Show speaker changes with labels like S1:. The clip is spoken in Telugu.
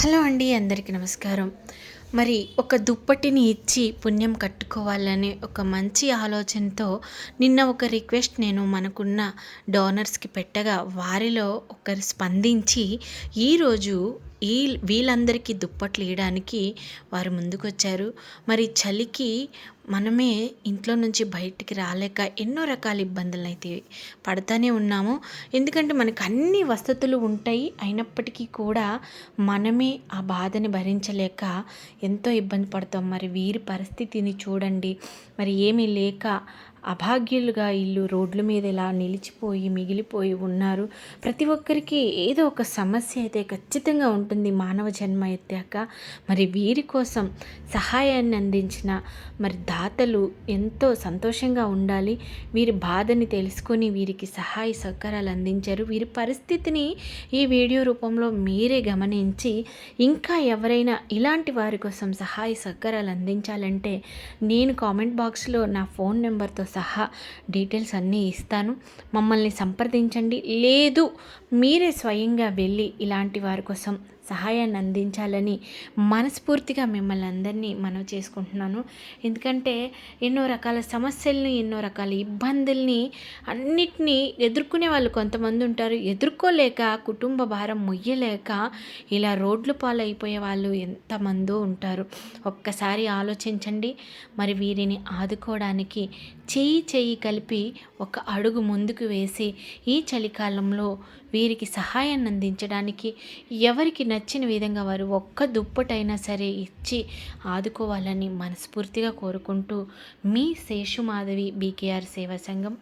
S1: హలో అండి అందరికీ నమస్కారం. మరి ఒక దుప్పటిని ఇచ్చి పుణ్యం కట్టుకోవాలనే ఒక మంచి ఆలోచనతో నిన్న ఒక రిక్వెస్ట్ నేను మనకున్న డోనర్స్కి పెట్టగా వారిలో ఒకరు స్పందించి ఈరోజు ఈ వీళ్ళందరికీ దుప్పట్లు వేయడానికి వారు ముందుకొచ్చారు. మరి చలికి మనమే ఇంట్లో నుంచి బయటికి రాలేక ఎన్నో రకాల ఇబ్బందులు అయితే పడుతూనే ఉన్నాము. ఎందుకంటే మనకు అన్ని వసతులు ఉంటాయి. అయినప్పటికీ కూడా మనమే ఆ బాధని భరించలేక ఎంతో ఇబ్బంది పడతాం. మరి వీరి పరిస్థితిని చూడండి. మరి ఏమీ లేక అభాగ్యులుగా ఇల్లు రోడ్ల మీద ఇలా నిలిచిపోయి మిగిలిపోయి ఉన్నారు. ప్రతి ఒక్కరికి ఏదో ఒక సమస్య అయితే ఖచ్చితంగా ఉంటుంది మానవ జన్మ ఎత్తాక. మరి వీరి కోసం సహాయాన్ని అందించిన మరి దా దాతలు ఎంతో సంతోషంగా ఉండాలి. వీరి బాధని తెలుసుకొని వీరికి సహాయ సహకారాలు అందించారు. వీరి పరిస్థితిని ఈ వీడియో రూపంలో మీరే గమనించి ఇంకా ఎవరైనా ఇలాంటి వారి కోసం సహాయ సహకారాలు అందించాలంటే నేను కామెంట్ బాక్స్లో నా ఫోన్ నెంబర్తో సహా డీటెయిల్స్ అన్నీ ఇస్తాను. మమ్మల్ని సంప్రదించండి. లేదు మీరే స్వయంగా వెళ్ళి ఇలాంటి వారి కోసం సహాయాన్ని అందించాలని మనస్ఫూర్తిగా మిమ్మల్ని అందరినీ మనం చేసుకుంటున్నాను. ఎందుకంటే ఎన్నో రకాల సమస్యల్ని ఎన్నో రకాల ఇబ్బందుల్ని అన్నిటినీ ఎదుర్కొనే వాళ్ళు కొంతమంది ఉంటారు. ఎదుర్కోలేక కుటుంబ భారం మొయ్యలేక ఇలా రోడ్లు పాలైపోయే వాళ్ళు ఎంతమందో ఉంటారు. ఒక్కసారి ఆలోచించండి. మరి వీరిని ఆదుకోవడానికి చెయ్యి చెయ్యి కలిపి ఒక అడుగు ముందుకు వేసి ఈ చలికాలంలో వీరికి సహాయాన్ని అందించడానికి ఎవరికి నచ్చిన విధంగా వారు ఒక్క దుప్పటైనా సరే ఇచ్చి ఆదుకోవాలని మనస్ఫూర్తిగా కోరుకుంటూ మీ శేషుమాధవి బీకేఆర్ సేవా సంఘం